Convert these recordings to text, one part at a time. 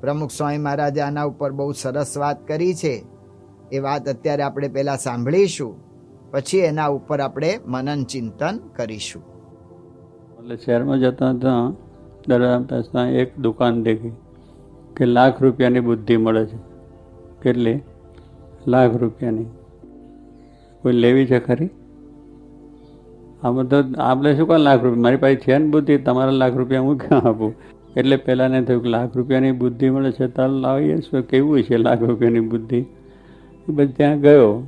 પ્રમુખ સ્વામી મહારાજે આના ઉપર બહુ સરસ વાત કરી છે. એ વાત અત્યારે આપણે પહેલા સાંભળીશું, પછી એના ઉપર આપણે મનન ચિંતન કરીશું. એટલે શહેરમાં જતા હતા, દરવાજા પાસે એક દુકાન દેખી કે લાખ રૂપિયાની બુદ્ધિ મળે છે. કેટલી? લાખ રૂપિયાની. કોઈ લેવી છે ખરી? આ તો આપણે શું કહો લાખ રૂપિયા? મારી પાસે છે ને બુદ્ધિ, તમારા લાખ રૂપિયા હું ક્યાં આપું? એટલે પહેલાંને થયું કે લાખ રૂપિયાની બુદ્ધિ મળે છે તાલ લાવીએ શું કેવું છે લાખ રૂપિયાની બુદ્ધિ? પછી ત્યાં ગયો.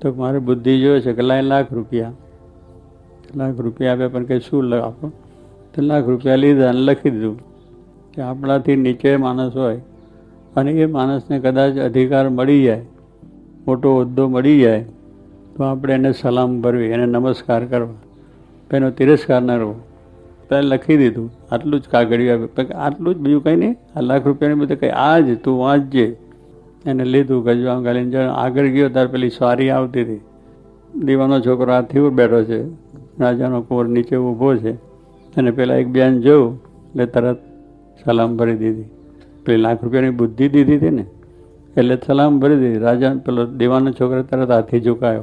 તો મારે બુદ્ધિ જોઈએ છે કે લાય લાખ રૂપિયા. લાખ રૂપિયા આપ્યા, પણ કંઈ શું આપો. તો લાખ રૂપિયા લીધા અને લખી દીધું કે આપણાથી નીચે માણસ હોય અને એ માણસને કદાચ અધિકાર મળી જાય, મોટો હોદ્દો મળી જાય, તો આપણે એને સલામ ભરવી, એને નમસ્કાર કરવા. એનો તિરસ્કાર ન કરવો પહેલાં લખી દીધું. આટલું જ કાગળિયું આપ્યું આટલું જ બીજું કંઈ નહીં. આ લાખ રૂપિયાની બધું કંઈ આ જ તું વાંચજે. એને લીધું ગજવા ગાલીને જો આગળ ગયો ત્યારે પેલી સ્વારી આવતી હતી. દીવાનો છોકરો હાથથી બેઠો છે. રાજાનો કોર નીચે ઊભો છે. અને પેલા એક બેન જોયું, એટલે તરત સલામ ભરી દીધી. પેલી લાખ રૂપિયાની બુદ્ધિ દીધી હતી ને. એટલે સલામ ભરી દીધી. રાજા પેલો દીવાનો છોકરો તરત હાથી ઝુકાયો.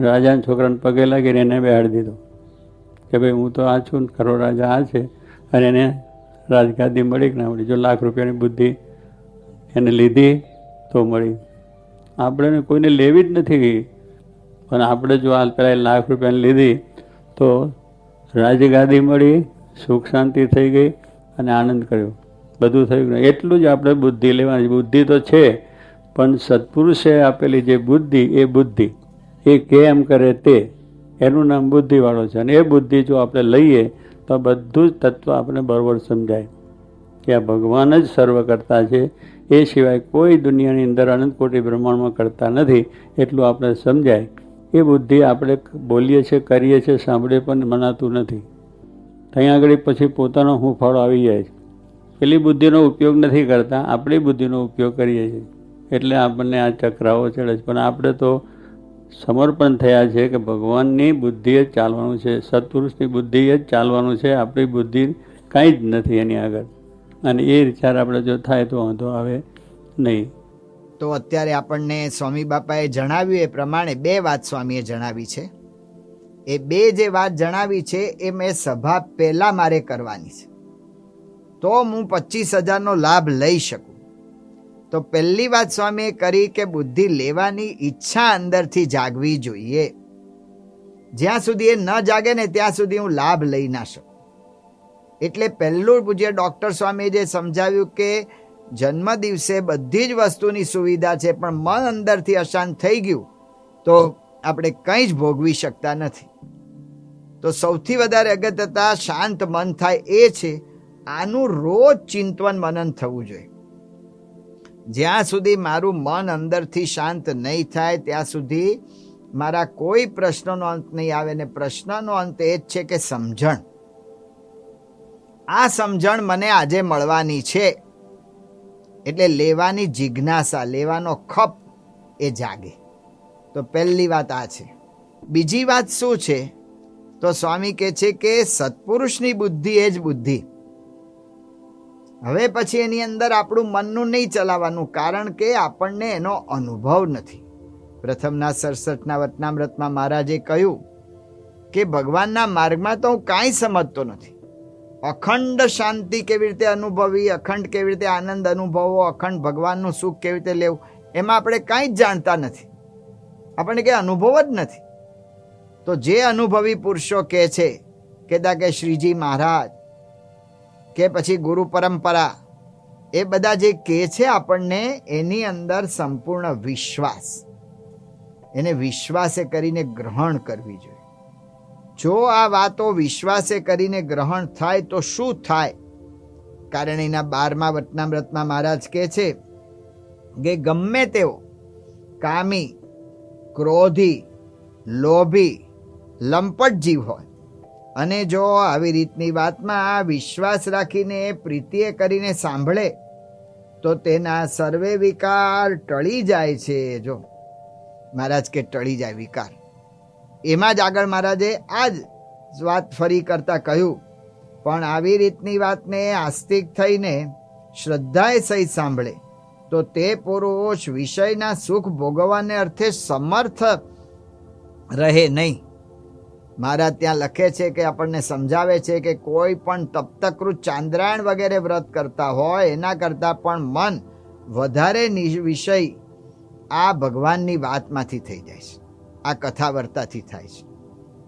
રાજાના છોકરાને પગે લાગીને એને બેહાડી દીધો. કે ભાઈ હું તો આ છું ખરો રાજા આ છે. અને એને રાજગાદી મળી કે ના મળી? જો લાખ રૂપિયાની બુદ્ધિ એને લીધી તો મળી. આપણે કોઈને લેવી જ નથી પણ આપણે જો આ પહેલાં લાખ રૂપિયાની લીધી તો રાજગાદી મળી, સુખ શાંતિ થઈ ગઈ અને આનંદ કર્યો. બધું થઈ ગયું એટલું જ આપણે બુદ્ધિ લેવાની બુદ્ધિ તો છે, પણ સત્પુરુષે આપેલી જે બુદ્ધિ, એ બુદ્ધિ. એ કેમ કરે તે એનું નામ બુદ્ધિવાળો છે. અને એ બુદ્ધિ જો આપણે લઈએ, તો બધું જ તત્વ આપણે બરોબર સમજાય. કે આ ભગવાન જ સર્વ કરતા છે. એ સિવાય કોઈ દુનિયાની અંદર અનંત કોટી બ્રહ્માંડમાં કરતા નથી, એટલું આપણે સમજાય. એ બુદ્ધિ આપણે બોલીએ છીએ, કરીએ છીએ, સાંભળીએ પણ મનાતું નથી. ત્યાં આગળ પછી પોતાનો હુંફાળો આવી જાય છે. પેલી બુદ્ધિનો ઉપયોગ નથી કરતા, આપણી બુદ્ધિનો ઉપયોગ કરીએ છીએ. એટલે આપણને આ ચક્રાઓ ચડે છે. પણ આપણે તો સમર્પણ થયા છે કે ભગવાનની બુદ્ધિએ જ ચાલવાનું છે, સત્પુરુષની બુદ્ધિએ જ ચાલવાનું છે, આપણી બુદ્ધિ કાંઈ જ નથી એની આગળ. અને એ વિચાર આપણે જો થાય તો વાંધો આવે નહીં. તો અત્યારે આપણને સ્વામી બાપાએ જણાવ્યું એ પ્રમાણે બે વાત સ્વામીએ જણાવી છે. એ બે જે વાત જણાવી છે એ મેં સભા પહેલા મારે કરવાની છે. તો હું પચીસ હજારનો લાભ લઈ શકું. તો પહેલી વાત સ્વામીએ કરી કે બુદ્ધિ લેવાની ઈચ્છા અંદરથી જાગવી જોઈએ. જ્યાં સુધી એ ન જાગે ને ત્યાં સુધી હું લાભ લઈ ના શકું. એટલે પહેલું પૂજ્ય ડૉક્ટર સ્વામીએ જે સમજાવ્યું કે જન્મ દિવસે બધી જ વસ્તુની સુવિધા છે, પણ મન અંદરથી અશાંત થઈ ગયું, તો આપણે કંઈ જ ભોગવી શકતા નથી. તો સૌથી વધારે અગત્યતા શાંત મન થાય એ છે, આનું રોજ ચિંતવન મનન થવું જોઈએ. જ્યાં સુધી મારું મન અંદરથી શાંત નહીં થાય, ત્યાં સુધી મારા કોઈ પ્રશ્નનો અંત નહીં આવે ને પ્રશ્નનો અંત એ જ છે કે સમજણ. આ સમજણ મને આજે મળવાની છે. એટલે લેવાની જિજ્ઞાસા, લેવાનો ખપ એ જાગે. તો પહેલી વાત આ છે. બીજી વાત શું છે? તો સ્વામી કહે છે કે સત્પુરુષની બુદ્ધિ એ જ બુદ્ધિ. હવે પછી એની અંદર આપણું મનનું નહીં ચલાવવાનું, કારણ કે આપણને એનો અનુભવ નથી. પ્રથમના સડસઠના વતનામૃતમાં મહારાજે કહ્યું કે ભગવાનના માર્ગમાં તો હું કાંઈ સમજતો નથી. અખંડ શાંતિ કેવી રીતે અનુભવી, અખંડ કેવી રીતે આનંદ અનુભવવો અખંડ ભગવાનનું સુખ કેવી રીતે લેવું, એમાં આપણે કાંઈ જ જાણતા નથી. આપણને કંઈ અનુભવ જ નથી. તો જે અનુભવી પુરુષો કહે છે કેદા કે શ્રીજી મહારાજ કે પછી ગુરુ પરંપરા, એ બધા જે કહે છે આપણને, એની અંદર સંપૂર્ણ વિશ્વાસ. એને વિશ્વાસે કરીને ગ્રહણ કરવી જોઈએ. જો આ વાતો વિશ્વાસે કરીને ગ્રહણ થાય તો શું થાય? કારણ એના બારમા વતનામૃતમાં મહારાજ કહે છે કે ગમે તેઓ કામી, ક્રોધી, લોભી લંપટ જીવ હોય અને જો આવી રીતની વાતમાં વિશ્વાસ રાખીને પ્રીતિએ કરીને સાંભળે, તો તેના સર્વે વિકાર ટળી જાય છે, જો. મહારાજ કે ટળી જાય વિકાર. એમાં જ આગળ મહારાજે આ જ વાત ફરી કરતા કહ્યું, પણ આવી રીતની વાતને આસ્તિક થઈને શ્રદ્ધાએ સહિત સાંભળે, તો તે પુરુષ વિષયના સુખ ભોગવવાને અર્થે સમર્થ રહે નહીં. મારા ત્યાં લખે છે કે આપણને સમજાવે છે કે કોઈ પણ તપ્તકૃત ચાંદ્રાયણ વગેરે વ્રત કરતા હોય, એના કરતાં પણ મન વધારે વિષય આ ભગવાનની વાતમાંથી થઈ જાય છે. આ કથા વાર્તાથી થાય છે.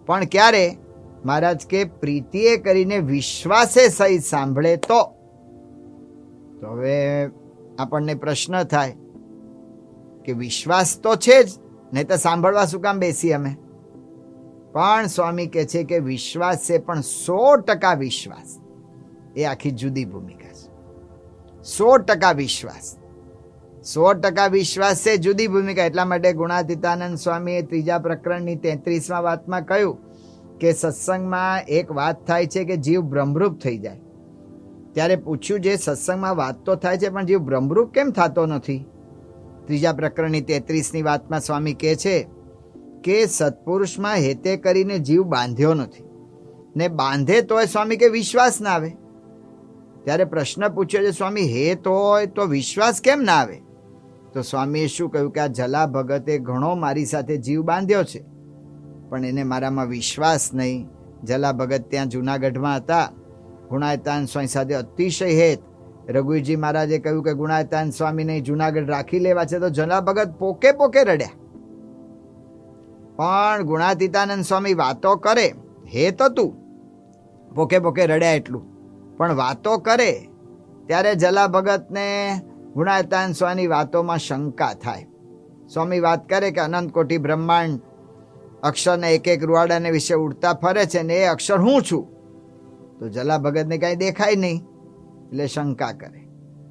પણ ક્યારે? મહારાજ કે પ્રીતિએ કરીને વિશ્વાસે સહિત સાંભળે તો. હવે આપણને પ્રશ્ન થાય કે વિશ્વાસ તો છે જ, નહીં તો સાંભળવા શું કામ બેસી અમે? પણ સ્વામી કહે છે કે વિશ્વાસ છે પણ સો ટકા વિશ્વાસ. એ આખી જુદી ભૂમિકા છે. સો ટકા વિશ્વાસ. સો ટકા વિશ્વાસ છે જુદી ભૂમિકા. એટલા માટે ગુણાતીતાનંદ સ્વામીએ ત્રીજા પ્રકરણની તેત્રીસમાં વાતમાં કહ્યું કે સત્સંગમાં એક વાત થાય છે કે જીવ ભ્રમરૂપ થઈ જાય. ત્યારે પૂછ્યું જે સત્સંગમાં વાત તો થાય છે, પણ જીવ ભ્રમરૂપ કેમ થતો નથી? ત્રીજા પ્રકરણની તેત્રીસની વાતમાં સ્વામી કહે છે કે સત્પુરુષમાં હેતે કરીને જીવ બાંધ્યો નથી. ને બાંધે તોય સ્વામી કે વિશ્વાસ ના આવે. ત્યારે પ્રશ્ન પૂછ્યો છે, સ્વામી હેત હોય તો વિશ્વાસ કેમ ના આવે? તો સ્વામીએ શું કહ્યું કે, આ જલા ભગતે ઘણો મારી સાથે જીવ બાંધ્યો છે. પણ એને મારામાં વિશ્વાસ નહીં. જલા ભગત ત્યાં જુનાગઢમાં હતા. ગુણાયતાન સ્વામી સાથે અતિશય હેત. રઘુજી મહારાજે કહ્યું કે, ગુણાયતાન સ્વામીને જુનાગઢ રાખી લેવા છે તો જલા ભગત પોકે પોકે રડ્યા. પણ ગુણાતીતાનંદ સ્વામી વાતો કરે, હે તો હતું પોકે પોકે રડ્યા એટલું. પણ વાતો કરે, ત્યારે જલા ભગતને ગુણાતાન સ્વામી વાતોમાં શંકા થાય. સ્વામી વાત કરે કે અનંત કોટી બ્રહ્માંડ અક્ષરને એક એક રૂવાડાને વિશે ઉડતા ફરે છે ને એ અક્ષર હું છું? તો જલા ભગતને કાંઈ દેખાય નહીં, એટલે શંકા કરે.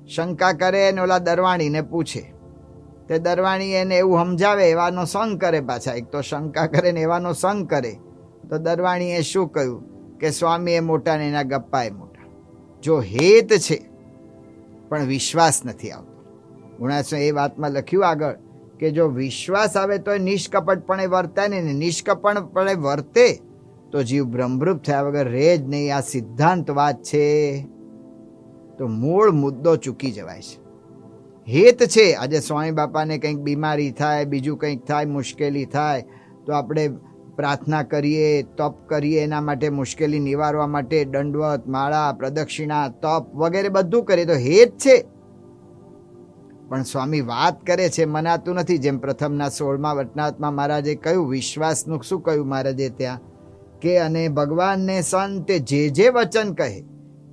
શંકા કરે ને ઓલા દરવાણીને પૂછે તે દરવાણી એને એવું સમજાવે, એવાનો સંગ કરે પાછા. એક તો શંકા કરે ને એવાનો સંગ કરે. તો દરવાણીએ શું કહ્યું? કે સ્વામીએ મોટાને એના ગપ્પા એ મોટા. જો હેત છે, પણ વિશ્વાસ નથી આવતો. ગુણાસો એ વાતમાં લખ્યું આગળ કે જો વિશ્વાસ આવે તો એ નિષ્કપટપણે વર્તાય ને નિષ્કપટપણે વર્તે, તો જીવ ભ્રમરૂપ થયા વગર રહે જ નહીં. આ સિદ્ધાંત વાત છે. તો મૂળ મુદ્દો ચૂકી જવાય છે. હેત છે. આજે સ્વામી બાપાને કંઈક બીમારી થાય, બીજું કંઈક થાય, મુશ્કેલી થાય, તો આપણે પ્રાર્થના કરીએ, તપ કરીએ, એના માટે મુશ્કેલી નિવારવા માટે દંડવત, માળા, પ્રદક્ષિણા, તપ વગેરે બધું કરીએ તો હેત છે. પણ સ્વામી વાત કરે છે, મનાતું નથી. જેમ પ્રથમના સોળમાં વટનાથમાં મહારાજે કહ્યું, વિશ્વાસનું શું કહ્યું મહારાજે ત્યાં? કે અને ભગવાનને સંત જે જે વચન કહે,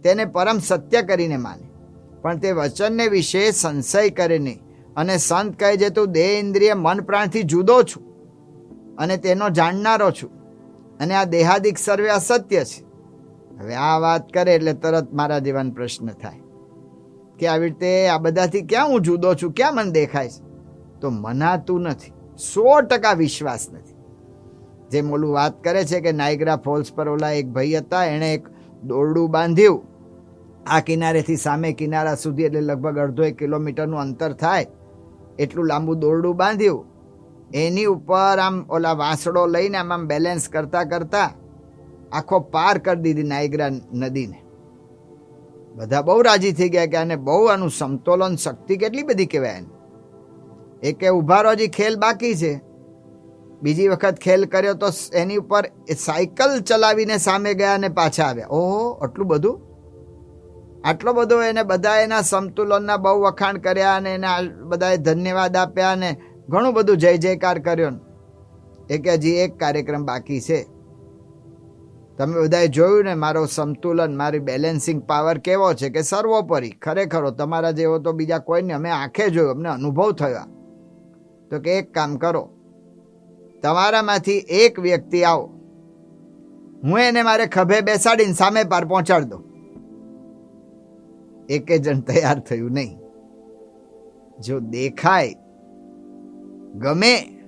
તેને પરમ સત્ય કરીને માને. પણ તે વચનને વિશે સંશય કરે નહીં. અને સંત કહે છે, તું દેહ ઇન્દ્રિય મન પ્રાણથી જુદો છું અને તેનો જાણનારો છું. અને આ દેહાદિક સર્વે અસત્ય છે. હવે આ વાત કરે એટલે તરત મારા જીવન પ્રશ્ન થાય કે આવી રીતે આ બધાથી ક્યાં હું જુદો છું? ક્યાં મને દેખાય છે? તો મનાતું નથી. સો ટકા વિશ્વાસ નથી. જેમ ઓલું વાત કરે છે કે નાયગ્રા ફોલ્સ પર ઓલા એક ભાઈ હતા, એણે એક દોરડું બાંધ્યું આ કિનારેથી સામે કિનારા સુધી એટલે લગભગ અડધો એક કિલોમીટરનું અંતર થાય, એટલું લાંબુ દોરડું બાંધ્યું. એની ઉપર આમ ઓલા વાંસડો લઈને આમ આમ બેલેન્સ કરતા કરતા આખો પાર કરી દીધી નાયગ્રા નદીને. બધા બહુ રાજી થઈ ગયા કે આને બહુ આનું સમતોલન શક્તિ કેટલી બધી કહેવાય એને. એ કે ઉભારો હજી ખેલ બાકી છે. બીજી વખત ખેલ કર્યો તો એની ઉપર સાયકલ ચલાવીને સામે ગયા અને પાછા આવ્યા. ઓહો, આટલું બધું? આટલો બધો એને બધા એના સમતુલનના બહુ વખાણ કર્યા અને એને બધાએ ધન્યવાદ આપ્યા અને ઘણું બધું જય જયકાર કર્યો એ કે હજી એક કાર્યક્રમ બાકી છે. તમે બધાએ જોયું ને મારો સંતુલન, મારી બેલેન્સિંગ પાવર કેવો છે કે સર્વોપરી. ખરેખરો તમારા જેવો તો બીજા કોઈ નહીં અમે આંખે જોયું, અમને અનુભવ થયો. તો કે એક કામ કરો. તમારામાંથી એક વ્યક્તિ આવો. હું એને મારે ખભે બેસાડીને સામે પાર પહોંચાડી દઉં. એકે જણ તૈયાર થયું નહીં. જો દેખાય, ગમે,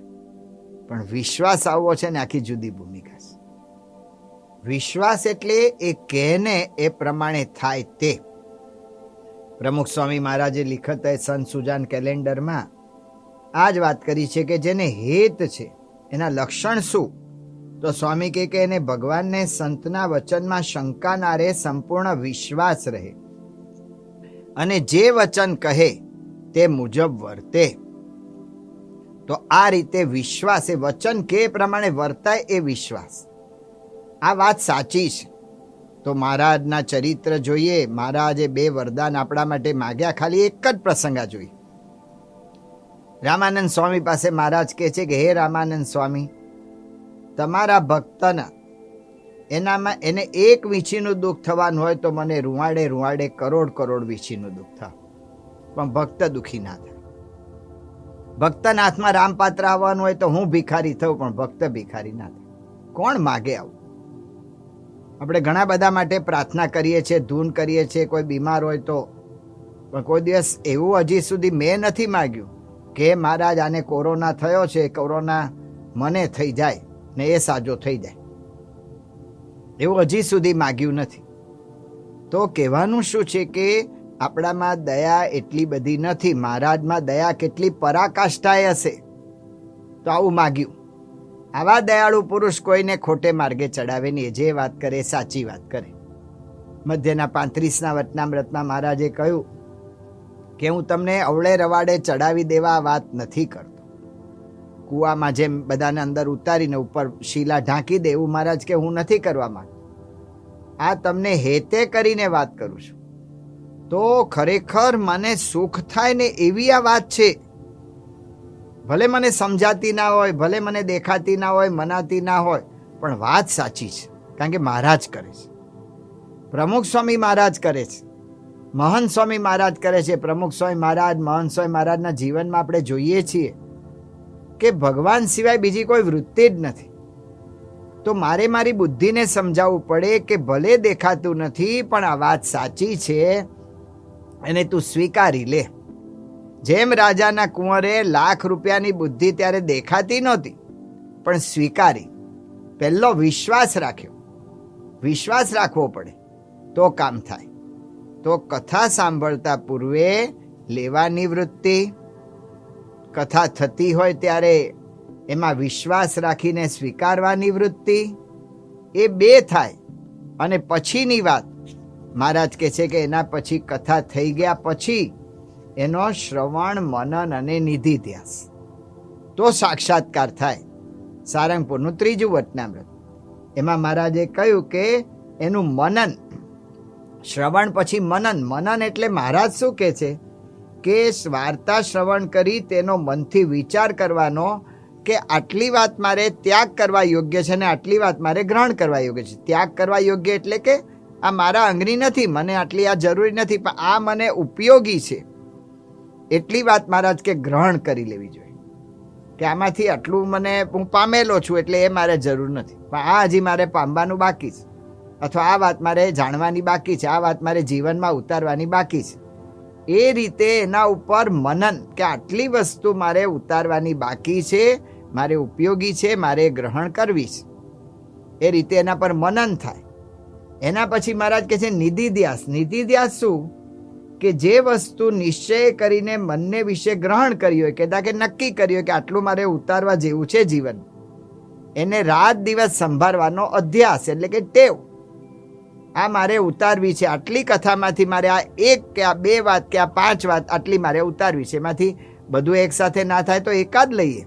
પણ વિશ્વાસ આવવો છે ને આખી જુદી ભૂમિકા છે. વિશ્વાસ એટલે એ કહેને એ પ્રમાણે થાય તે. પ્રમુખ સ્વામી મહારાજે લિખત સંત સુજાન કેલેન્ડરમાં આ જ વાત કરી છે કે જેને હેત છે, એના લક્ષણ શું? તો સ્વામી કહે કે એને ભગવાનને સંતના વચનમાં શંકાનારે સંપૂર્ણ વિશ્વાસ રહે. અને જે વચન કહે તે મુજબ વર્તે. તો આ રીતે વિશ્વાસ એ વચન કે પ્રમાણે વર્તાય એ વિશ્વાસ. આ વાત સાચી છે. તો મહારાજના ચરિત્ર જોઈએ. મહારાજે બે વરદાન આપણા માટે માગ્યા. ખાલી એક જ પ્રસંગ આ જોઈએ. રામાનંદ સ્વામી પાસે મહારાજ કહે છે કે, હે રામાનંદ સ્વામી, તમારા ભક્તના એનામાં એને એક વીંછીનું દુઃખ થવાનું હોય તો મને રૂવાડે રૂવાડે કરોડ કરોડ વીંછીનું દુઃખ થાય. પણ ભક્ત દુઃખી ના થાય. ભક્તના હાથમાં રામપાત્ર આવવાનું હોય તો હું ભિખારી થઉં, પણ ભક્ત ભિખારી ના થાય. કોણ માગે આવું? આપણે ઘણા બધા માટે પ્રાર્થના કરીએ છીએ, ધૂન કરીએ છીએ, કોઈ બીમાર હોય તો. પણ કોઈ દિવસ એવું હજી સુધી મેં નથી માગ્યું કે મહારાજ આને કોરોના થયો છે, કોરોના મને થઈ જાય ને એ સાજો થઈ જાય. એવું હજી સુધી માગ્યું નથી. તો કહેવાનું શું છે કે આપણામાં દયા એટલી બધી નથી, મહારાજમાં દયા કેટલી પરાકાષ્ઠાએ હશે? તો આવું માગ્યું. આવા દયાળુ પુરુષ કોઈને ખોટે માર્ગે ચડાવે નહીં જે વાત કરે સાચી વાત કરે. મધ્યના પાંત્રીસના વટનામ્રતમાં મહારાજે કહ્યું કે હું તમને અવળે રવાડે ચડાવી દેવા વાત નથી કરતો. કૂવામાં જેમ બધાને અંદર ઉતારીને ઉપર શીલા ઢાંકી દે એવું મહારાજ કે હું નથી કરવા માંગતો. આ તમને હેતે કરીને વાત કરું છું. તો ખરેખર મને સુખ થાય ને એવી આ વાત છે. ભલે મને સમજાતી ના હોય, ભલે મને દેખાતી ના હોય, મનાતી ના હોય, પણ વાત સાચી છે, કારણ કે મહારાજ કરે છે. પ્રમુખ સ્વામી મહારાજ કરે છે. મહંત સ્વામી મહારાજ કરે છે. પ્રમુખ સ્વામી મહારાજ, મહંત સ્વામી મહારાજના જીવનમાં આપણે જોઈએ છીએ. કે ભગવાન સિવાય બીજી કોઈ વૃત્તિ જ નથી. તો મારે મારી બુદ્ધિને સમજાવવું પડે કે ભલે દેખાતું નથી, પણ આ વાત સાચી છે એને તું સ્વીકારી લે. જેમ રાજાના કુંવરે લાખ રૂપિયાની બુદ્ધિ ત્યારે દેખાતી નહોતી, પણ સ્વીકારી. પહેલો વિશ્વાસ રાખ્યો. વિશ્વાસ રાખવો પડે. તો કામ થાય. તો કથા સાંભળતા પૂર્વે લેવાની વૃત્તિ. કથા થતી હોય ત્યારે એમાં વિશ્વાસ રાખીને સ્વીકારવાની વૃત્તિ એ બે થાય. અને પછીની વાત, મહારાજ કહે છે કે એના પછી કથા થઈ ગયા પછી એનો શ્રવણ, મનન અને નિધિધ્યાસ તો સાક્ષાત્કાર થાય. સારંગપુરનું ત્રીજું વટનામૃત. એમાં મહારાજે કહ્યું કે એનું મનન, શ્રવણ પછી મનન. મનન એટલે મહારાજ શું કહે છે? કે વાર્તા શ્રવણ કરી તેનો મનથી વિચાર કરવાનો કે આટલી વાત મારે ત્યાગ કરવા યોગ્ય છે ને આટલી વાત મારે ગ્રહણ કરવા યોગ્ય છે. ત્યાગ કરવા યોગ્ય એટલે કે આ મારા અંગની નથી, મને આટલી આ જરૂરી નથી, પણ આ મને ઉપયોગી છે. એટલી વાત મહારાજ કે ગ્રહણ કરી લેવી જોઈએ. કે આમાંથી આટલું મને હું પામેલો છું એટલે એ મારે જરૂર નથી. પણ આ હજી મારે પામવાનું બાકી છે. અથવા આ વાત મારે જાણવાની બાકી છે, આ વાત મારે જીવનમાં ઉતારવાની બાકી છે. એ રીતે એના ઉપર મનન, કે આટલી વસ્તુ મારે ઉતારવાની બાકી છે, મારે ઉપયોગી છે, મારે ગ્રહણ કરવી છે. એ રીતે એના પર મનન થાય. એના પછી મહારાજ કહે છે નિધિધ્યાસ નિધિધ્યાસ શું? કે જે વસ્તુ નિશ્ચય કરીને મનને વિશે ગ્રહણ કર્યું હોય કહેતા કે નક્કી કર્યું હોય કે આટલું મારે ઉતારવા જેવું છે જીવન. એને રાત દિવસ સંભાળવાનો અધ્યાસ, એટલે કે ટેવ. આ મારે ઉતારવી છે. આટલી કથામાંથી મારે આ એક કે આ બે વાત કે આ પાંચ વાત આટલી મારે ઉતારવી છે. એમાંથી બધું એકસાથે ના થાય તો એકાદ લઈએ.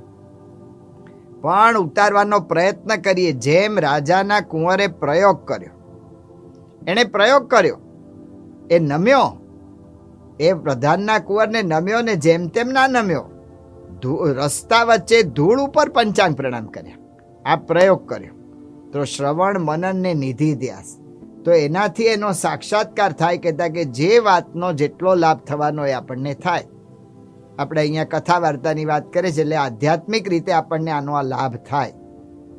પણ ઉતારવાનો પ્રયત્ન કરીએ. જેમ રાજાના કુંવરે પ્રયોગ કર્યો, એણે પ્રયોગ કર્યો. એ નમ્યો. એ પ્રધાનના કુંવરને નમ્યો ને જેમ તેમ ના નમ્યો. રસ્તા વચ્ચે ધૂળ ઉપર પંચાંગ પ્રણામ કર્યા. આ પ્રયોગ કર્યો. તો શ્રવણ મનન ને નિધિ ધ્યાસ. તો એનાથી એનો સાક્ષાત્કાર થાય કહેતા કે જે વાતનો જેટલો લાભ થવાનો એ આપણને થાય. આપણે અહીંયા કથા વાર્તાની વાત કરીએ છીએ એટલે આધ્યાત્મિક રીતે આપણને આનો આ લાભ થાય.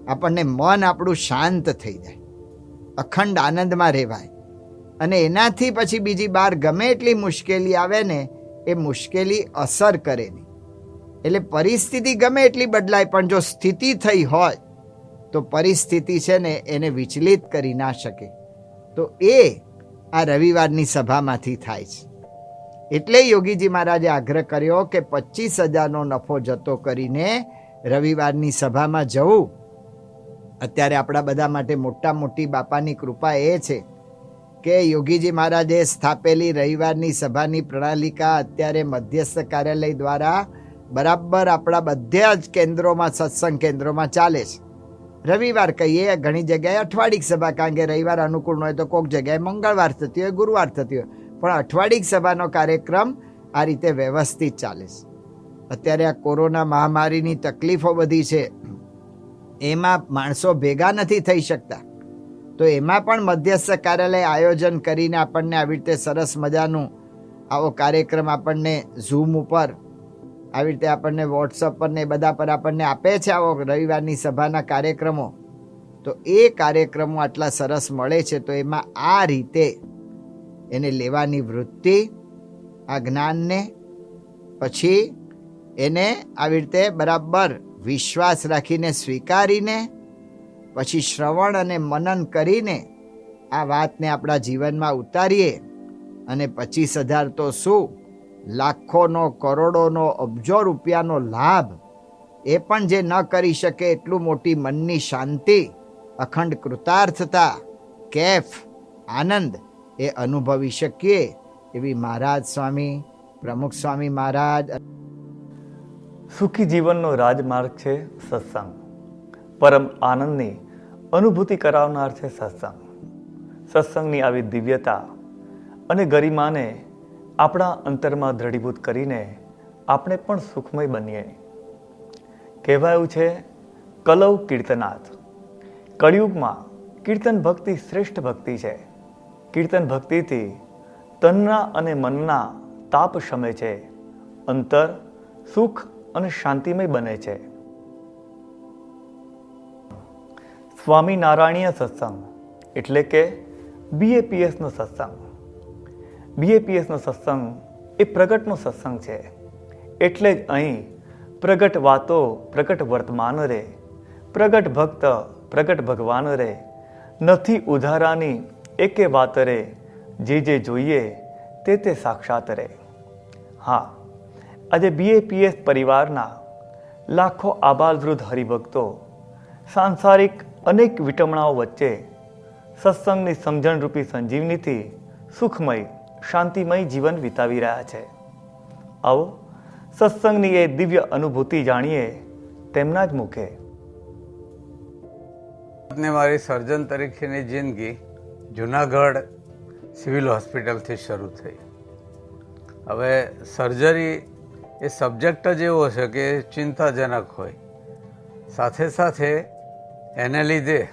આપણને મન આપણું શાંત થઈ જાય. અખંડ આનંદમાં રહેવાય. અને એનાથી પછી બીજી બાર ગમે એટલી મુશ્કેલી આવે ને, એ મુશ્કેલી અસર કરે નહીં. એટલે પરિસ્થિતિ ગમે એટલી બદલાય, પણ જો સ્થિતિ થઈ હોય, તો પરિસ્થિતિ છે ને એને વિચલિત કરી ના શકે. તો એ આ રવિવારની સભામાંથી થાય છે. એટલે યોગીજી મહારાજે આગ્રહ કર્યો કે પચીસ હજારનો નફો જતો કરીને રવિવારની સભામાં જવું. અત્યારે આપણા બધા માટે મોટા મોટી બાપાની કૃપા એ છે કે યોગીજી મહારાજે સ્થાપેલી રવિવારની સભાની પ્રણાલિકા અત્યારે મધ્યસ્થ કાર્યાલય દ્વારા બરાબર આપણા બધા જ કેન્દ્રોમાં, સત્સંગ કેન્દ્રોમાં ચાલે છે. રવિવાર કહીએ, ઘણી જગ્યાએ અઠવાડિક સભા, કારણ કે રવિવાર અનુકૂળ હોય તો કોઈક જગ્યાએ મંગળવાર થતી હોય, ગુરુવાર થતી હોય. પણ અઠવાડિક સભાનો કાર્યક્રમ આ રીતે વ્યવસ્થિત ચાલે છે. અત્યારે આ કોરોના મહામારીની તકલીફો બધી છે. એમાં માણસો ભેગા નથી થઈ શકતા. તો એમાં પણ મધ્યસ્થ કાર્યાલય આયોજન કરીને આપણને આવી રીતે સરસ મજાનું આવો કાર્યક્રમ આપણને ઝૂમ ઉપર આવી રીતે આપણને વોટ્સઅપ પર ને એ બધા પર આપણને આપે છે આવો રવિવારની સભાના કાર્યક્રમો. તો એ કાર્યક્રમો આટલા સરસ મળે છે તો એમાં આ રીતે એને લેવાની વૃત્તિ, આ જ્ઞાનને પછી એને આવી રીતે બરાબર વિશ્વાસ રાખીને સ્વીકારીને પછી શ્રવણ અને મનન કરીને આ વાતને આપણા જીવનમાં ઉતારીએ અને પચીસ હજાર તો શું લાખોનો, કરોડોનો, અબજો રૂપિયાનો લાભ એ પણ જે ન કરી શકે એટલું મોટી મનની શાંતિ, અખંડ કૃતાર્થતા, કેફ, આનંદ એ અનુભવી શકીએ એવી મહારાજ સ્વામી, પ્રમુખ સ્વામી મહારાજ. સુખી જીવનનો રાજમાર્ગ છે સત્સંગ. પરમ આનંદની અનુભૂતિ કરાવનાર છે સત્સંગ. સત્સંગની આવી દિવ્યતા અને ગરિમાને આપણા અંતરમાં દ્રઢીભૂત કરીને આપણે પણ સુખમય બનીએ. કહેવાયું છે કલવ કીર્તનાથ. કળિયુગમાં કીર્તન ભક્તિ શ્રેષ્ઠ ભક્તિ છે. કીર્તન ભક્તિથી તનના અને મનના તાપ શમે છે. અંતર સુખ અને શાંતિમય બને છે. સ્વામિનારાયણીય સત્સંગ એટલે કે બીએપીએસનો સત્સંગ. બીએપીએસનો સત્સંગ એ પ્રગટનો સત્સંગ છે. એટલે જ અહીં પ્રગટ વાતો પ્રગટ વર્તમાન રે, પ્રગટ ભક્ત પ્રગટ ભગવાન રે, નથી ઉધારાની એકે વાત રે, જે જે જોઈએ તે તે સાક્ષાત રે. હા, આજે બીએપીએસ પરિવારના લાખો આબાલવૃદ્ધ હરિભક્તો સાંસારિક અનેક વિટમણાઓ વચ્ચે સત્સંગની સમજણરૂપી સંજીવનીથી સુખમય શાંતિમય જીવન વિતાવી રહ્યા છે. આવો, સત્સંગની એ દિવ્ય અનુભૂતિ જાણીએ તેમના જ મુખે. ને મારી સર્જન તરીકેની જિંદગી જુનાગઢ સિવિલ હોસ્પિટલથી શરૂ થઈ. હવે સર્જરી એ સબ્જેક્ટ જ એવો છે કે ચિંતાજનક હોય. સાથે સાથે એને લીધે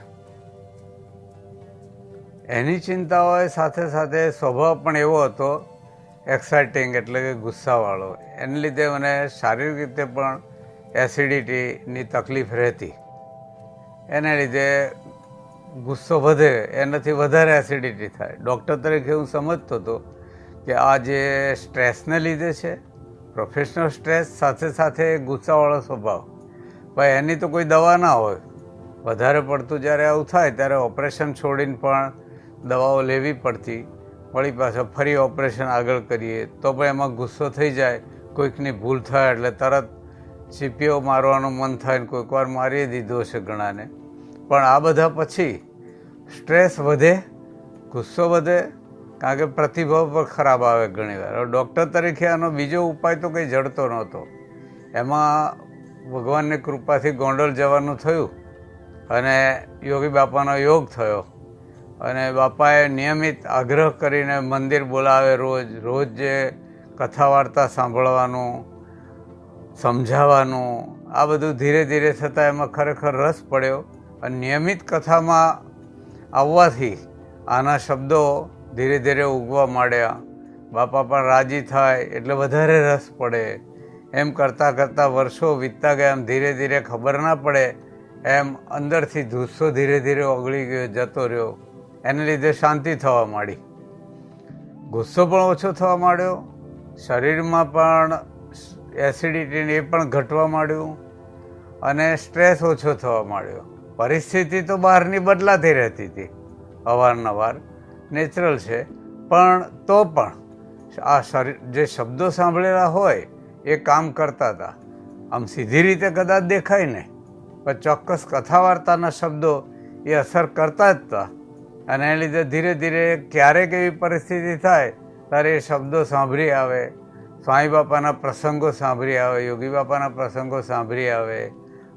એની ચિંતાઓએ સાથે સાથે સ્વભાવ પણ એવો હતો એક્સાઇટિંગ એટલે કે ગુસ્સાવાળો. એને લીધે મને શારીરિક રીતે પણ એસિડિટીની તકલીફ રહેતી. એને લીધે ગુસ્સો વધે એનાથી વધારે એસિડિટી થાય. ડૉક્ટર તરીકે હું સમજતો હતો કે આ જે સ્ટ્રેસને લીધે છે પ્રોફેશનલ સ્ટ્રેસ સાથે સાથે ગુસ્સાવાળો સ્વભાવ. ભાઈ, એની તો કોઈ દવા ના હોય. વધારે પડતું જ્યારે આવું થાય, ત્યારે ઓપરેશન છોડીને પણ દવાઓ લેવી પડતી, વળી પાછા ફરી ઓપરેશન આગળ કરીએ, તો પણ એમાં ગુસ્સો થઈ જાય, કોઈકની ભૂલ થાય એટલે તરત સીપીઓ મારવાનું મન થાય ને કોઈક વાર મારી દીધો છે ઘણાને પણ આ બધા પછી સ્ટ્રેસ વધે, ગુસ્સો વધે, કારણ કે પ્રતિભાવ પર ખરાબ આવે ઘણીવાર ડૉક્ટર તરીકે આનો બીજો ઉપાય તો કંઈ જડતો નહોતો. એમાં ભગવાનની કૃપાથી ગોંડલ જવાનું થયું અને યોગી બાપાનો યોગ થયો. અને બાપાએ નિયમિત આગ્રહ કરીને મંદિર બોલાવે રોજ રોજ જે કથા વાર્તા સાંભળવાનું, સમજાવવાનું, આ બધું ધીરે ધીરે થતાં એમાં ખરેખર રસ પડ્યો. અને નિયમિત કથામાં આવવાથી આના શબ્દો ધીરે ધીરે ઉગવા માંડ્યા. બાપા પણ રાજી થાય એટલે વધારે રસ પડે. એમ કરતાં કરતાં વર્ષો વીતતા ગયા, એમ ધીરે ધીરે ખબર ના પડે. એમ અંદરથી જુસ્સો ધીરે ધીરે ઓગળી ગયો, જતો રહ્યો. એને લીધે શાંતિ થવા માંડી. ગુસ્સો પણ ઓછો થવા માંડ્યો. શરીરમાં પણ એસિડિટી એ પણ ઘટવા માંડ્યું અને સ્ટ્રેસ ઓછો થવા માંડ્યો. પરિસ્થિતિ તો બહારની બદલાતી રહેતી હતી. અવારનવાર નેચરલ છે, પણ તો પણ આ શરીર, જે શબ્દો સાંભળેલા હોય, એ કામ કરતા હતા. આમ સીધી રીતે કદાચ દેખાય નહીં પણ ચોક્કસ કથા વાર્તાના શબ્દો એ અસર કરતા જ હતા. અને એને લીધે ધીરે ધીરે ક્યારેક એવી પરિસ્થિતિ થાય, ત્યારે એ શબ્દો સાંભળી આવે. સ્વામી બાપાના પ્રસંગો સાંભળી આવે, યોગી બાપાના પ્રસંગો સાંભળી આવે.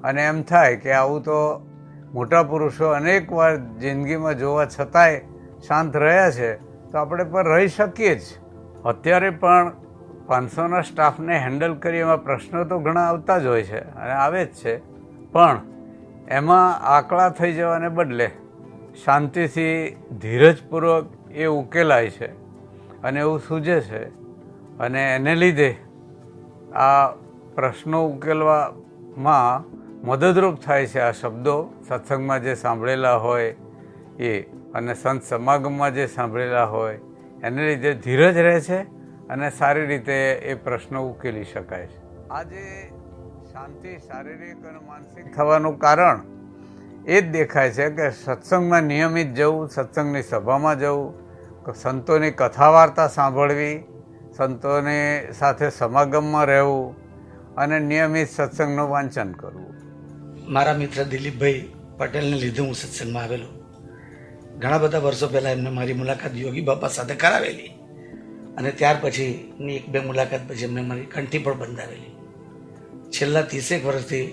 અને એમ થાય કે આવું તો મોટા પુરુષો અનેક વાર જિંદગીમાં જોવા છતાંય શાંત રહ્યા છે, તો આપણે પણ રહી શકીએ જ. અત્યારે પણ પાંચસોના સ્ટાફને હેન્ડલ કરી એમાં પ્રશ્નો તો ઘણા આવતા જ હોય છે અને આવે જ છે. પણ એમાં આકળા થઈ જવાને બદલે શાંતિથી ધીરજપૂર્વક એ ઉકેલાય છે અને એવું સૂજે છે અને એને લીધે આ પ્રશ્નો ઉકેલવામાં મદદરૂપ થાય છે આ શબ્દો. સત્સંગમાં જે સાંભળેલા હોય એ અને સંત સમાગમમાં જે સાંભળેલા હોય એને લીધે ધીરજ રહે છે અને સારી રીતે એ પ્રશ્નો ઉકેલી શકાય છે. આજે શાંતિ શારીરિક અને માનસિક થવાનું કારણ એ જ દેખાય છે કે સત્સંગમાં નિયમિત જવું, સત્સંગની સભામાં જવું સંતોની કથા વાર્તા સાંભળવી, સંતોની સાથે સમાગમમાં રહેવું અને નિયમિત સત્સંગનું વાંચન કરવું. મારા મિત્ર દિલીપભાઈ પટેલને લીધે હું સત્સંગમાં આવેલો. ઘણા બધા વર્ષો પહેલાં એમને મારી મુલાકાત યોગી બાપા સાથે કરાવેલી અને ત્યાર પછીની એક બે મુલાકાત પછી એમને મારી કંઠી પણ બંધાવેલી. છેલ્લા ત્રીસેક વર્ષથી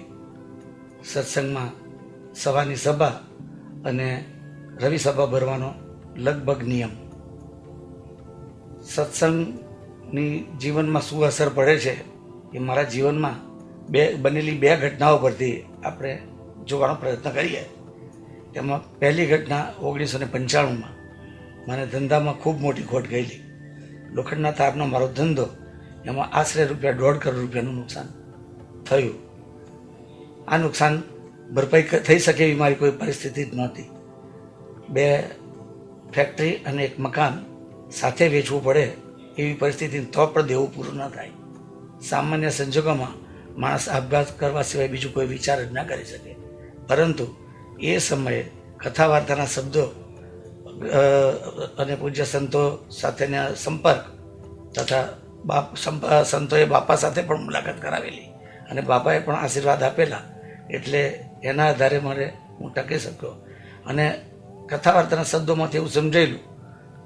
સત્સંગમાં સભાની સભા અને રવિ સભા ભરવાનો લગભગ નિયમ. સત્સંગની જીવનમાં શું અસર પડે છે એ મારા જીવનમાં બે, બનેલી બે ઘટનાઓ પરથી આપણે જોવાનો પ્રયત્ન કરીએ. એમાં પહેલી ઘટના ઓગણીસો ને પંચાણુંમાં. મને ધંધામાં ખૂબ મોટી ખોટ ગયેલી. લોખંડના તારનો મારો ધંધો, એમાં આશરે રૂપિયા દોઢ કરોડ રૂપિયાનું નુકસાન થયું. આ નુકસાન ભરપાઈ થઈ શકે એવી મારી કોઈ પરિસ્થિતિ જ નહોતી. બે ફેક્ટરી અને એક મકાન સાથે વેચવું પડે એવી પરિસ્થિતિ તો પણ દેવું પૂરું ન થાય. સામાન્ય સંજોગોમાં માણસ આપઘાત કરવા સિવાય બીજું કોઈ વિચાર જ ના કરી શકે. પરંતુ એ સમયે કથા વાર્તાના શબ્દો અને પૂજ્ય સંતો સાથેના સંપર્ક તથા બાપ, સંપ- સંતોએ બાપા સાથે પણ મુલાકાત કરાવેલી અને બાપાએ પણ આશીર્વાદ આપેલા. એટલે એના આધારે મારે હું ટકી શક્યો. અને કથા વાર્તાના શબ્દોમાંથી એવું સમજાયેલું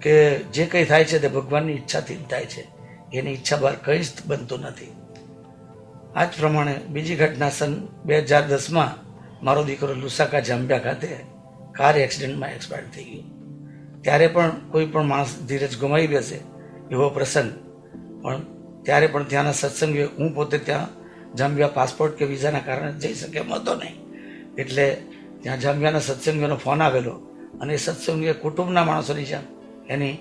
કે જે કંઈ થાય છે તે ભગવાનની ઈચ્છાથી જ થાય છે. એની ઈચ્છા બહાર કંઈ જ બનતું નથી. આ જ પ્રમાણે બીજી ઘટના સન બે હજાર દસમાં મારો દીકરો લુસાકા જાંબિયા ખાતે કાર એક્સિડન્ટમાં એક્સપાયર થઈ ગયો. ત્યારે પણ કોઈ પણ માણસ ધીરજ ગુમાવી બેસે એવો પ્રસંગ. પણ ત્યારે પણ ત્યાંના સત્સંગે હું પોતે ત્યાં જાંબિયા પાસપોર્ટ કે વિઝાના કારણે જઈ શકે એમ હતો નહીં. એટલે ત્યાં જાંબિયાના સત્સંગીઓનો ફોન આવેલો અને એ સત્સંગીએ કુટુંબના માણસોની જેમ એની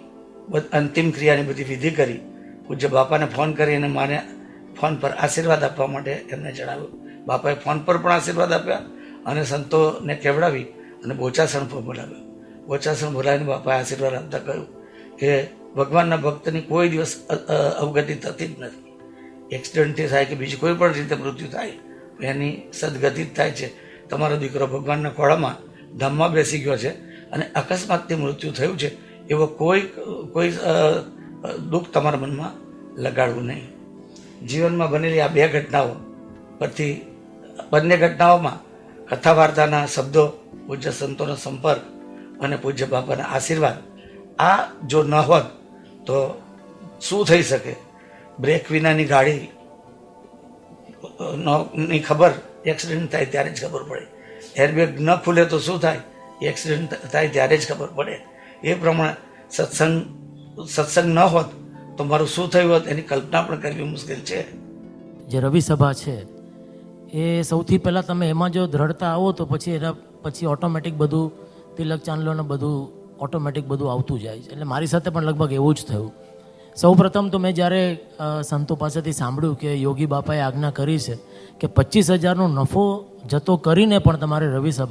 અંતિમ ક્રિયાની બધી વિધિ કરી, પૂજ્ય બાપાને ફોન કરી અને માને ફોન પર આશીર્વાદ આપવા માટે એમને જણાવ્યું. બાપાએ ફોન પર પણ આશીર્વાદ આપ્યા અને સંતોને કેવડાવી અને બોચાસણ પર બોલાવ્યો. બોચાસણ બોલાવીને બાપાએ આશીર્વાદ આપતા કહ્યું કે ભગવાનના ભક્તની કોઈ દિવસ અવગતિ થતી જ નથી. એક્સિડન્ટથી થાય કે બીજી કોઈ પણ રીતે મૃત્યુ થાય, એની સદગતિ જ થાય છે. તમારો દીકરો ભગવાનના ખોળામાં ધામમાં બેસી ગયો છે અને અકસ્માતથી મૃત્યુ થયું છે, એવો કોઈ કોઈ દુઃખ તમારા મનમાં લગાડવું નહીં. જીવનમાં બનેલી આ બે ઘટનાઓ પરથી, બંને ઘટનાઓમાં કથા વાર્તાના શબ્દો, પૂજ્ય સંતોનો સંપર્ક અને પૂજ્ય બાપાના આશીર્વાદ, આ જો ન હોત તો શું થઈ શકે? બ્રેક વિનાની ગાડી ની ખબર એક્સિડન્ટ થાય ત્યારે જ ખબર પડે. એરબેગ ન ખુલે તો શું થાય? એક્સિડન્ટ થાય ત્યારે જ ખબર પડે. એ પ્રમાણે સત્સંગ સત્સંગ ન હોત તો મારું શું થયું હોત એની કલ્પના પણ કરવી મુશ્કેલ છે. જે રવિ સભા છે, એ સૌથી પહેલાં તમે એમાં જો દ્રઢતા આવો તો પછી એના પછી ઓટોમેટિક બધું તિલક ચાંદલોને બધું ઓટોમેટિક બધું આવતું જાય છે. એટલે મારી સાથે પણ લગભગ એવું જ થયું. સૌ પ્રથમ તો મેં જ્યારે સંતો પાસેથી સાંભળ્યું કે યોગી બાપાએ આજ્ઞા કરી છે કે પચીસ હજારનો નફો જતો કરીને પણ તમારે રવિ સભા